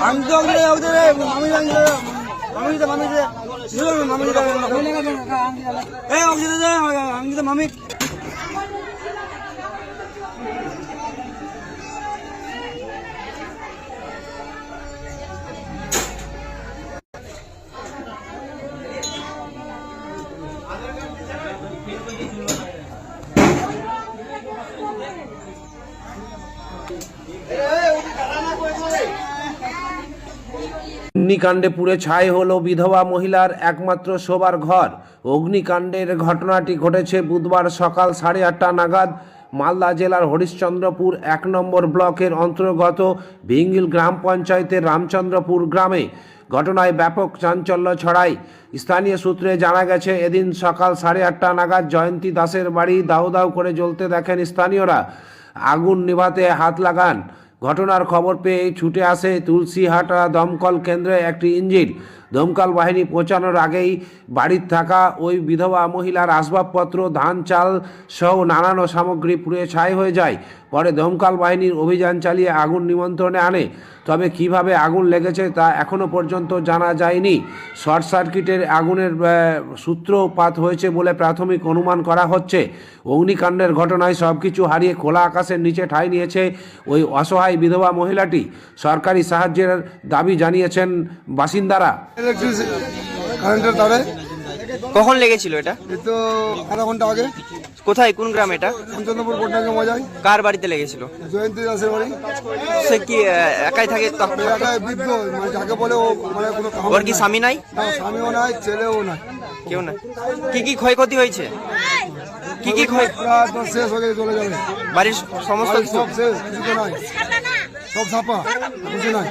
আমি তো আমি আমি আমি তো মামি মামি এই আমি আমি তো মামি অগ্নিকাণ্ডে পুড়ে ছাই হলো বিধবা মহিলার একমাত্র শোবার ঘর। অগ্নিকাণ্ডের ঘটনাটি ঘটেছে বুধবার সকাল সাড়ে আটটা নাগাদ মালদা জেলার হরিশ্চন্দ্রপুর এক নম্বর ব্লকের অন্তর্গত ভিঙ্গিল গ্রাম পঞ্চায়েতের রামচন্দ্রপুর গ্রামে ঘটনায় ব্যাপক চাঞ্চল্য ছড়ায়। স্থানীয় সূত্রে জানা গেছে, এদিন সকাল সাড়ে আটটা নাগাদ জয়ন্তী দাসের বাড়ি দাউ দাউ করে জ্বলতে দেখেন স্থানীয়রা। আগুন নিভাতে হাত লাগান। ঘটনার খবর পেয়ে ছুটে আসে তুলসীহাটা দমকল কেন্দ্রে একটি ইঞ্জিন। দমকল বাহিনী পৌঁছানোর আগেই বাড়ির থাকা ওই বিধবা মহিলার আসবাবপত্র, ধান, চাল সহ নানান সামগ্রী পুড়ে ছাই হয়ে যায়। পরে দমকাল বাহিনীর অভিযান চালিয়ে আগুন নিমন্ত্রণে আনে। তবে কীভাবে আগুন লেগেছে তা এখনও পর্যন্ত জানা যায়নি। শর্ট সার্কিটের আগুনের সূত্রপাত হয়েছে বলে প্রাথমিক অনুমান করা হচ্ছে। অগ্নিকাণ্ডের ঘটনায় সব কিছু হারিয়ে খোলা আকাশের নিচে ঠাঁই নিয়েছে ওই অসহায় বিধবা মহিলাটি। সরকারি সাহায্যের দাবি জানিয়েছেন বাসিন্দারা। ইলেকট্রিসিটি কারেন্টের তারে কখন লেগেছিল এটা? তো আধা ঘণ্টা আগে। কোথায়? কোন গ্রাম এটা? পঞ্চান্নপুর পটনাকে মজায় কার বাড়িতে লেগেছিল? জয়ন্তী দাসের বাড়ি। সে কি একাই থাকে এলাকায় বৃদ্ধ মানে যাকে বলে ও মানে কোনো ওর কি স্বামী নাই? স্বামীও নাই ছেলেও নাই। কেউ না কি কি ক্ষয়ক্ষতি হয়েছে? কি কি ক্ষয় শেষ হয়ে চলে যাবে বাড়ির সমস্ত সব শেষ কিছু নাই। সব ছাপা কিছু নাই।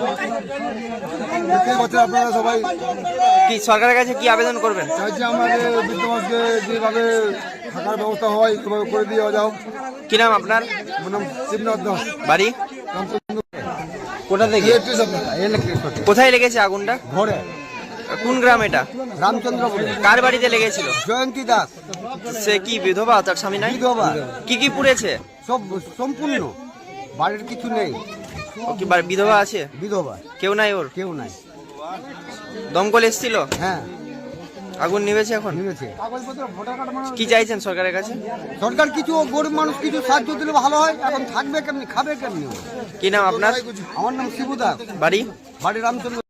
দেখতে পাচ্ছেন আপনারা সবাই। কি সরকারের কাছে কি আবেদন করবেন? চাইছি আমাদের বৃদ্ধ মানুষকে যেভাবে থাকার ব্যবস্থা হয় সেভাবে করে দিয়ে যাও কি নাম আপনার? আমার নাম শিবনাথ দাস। বাড়ি? কোথা থেকে? কোথায় লেগেছে আগুনটা? ঘরে কোন গ্রাম এটা? রামচন্দ্রপুরে। কার বাড়িতে লেগেছিল? জয়ন্তী দাস। সে কি বিধবা তার স্বামী নাই? বিধবা। কি কি পুড়েছে? সব সম্পূর্ণ। বাড়ির কিছু নেই। ও কি বিধবা আছে? বিধবা। কেউ নাই ওর? কেউ নাই। দমকল এসেছিল? হ্যাঁ। আগুন নিভেছে এখন? নিবেছে কি চাইছেন সরকারের কাছে? সরকার কিছু গরিব মানুষ কিছু সাহায্য দিলে ভালো হয় এখন থাকবে কেমনি খাবে কেমনি কি নাম আপনার? আমার নাম শিবু দাস। বাড়ি? বাড়ি রামচন্দ্র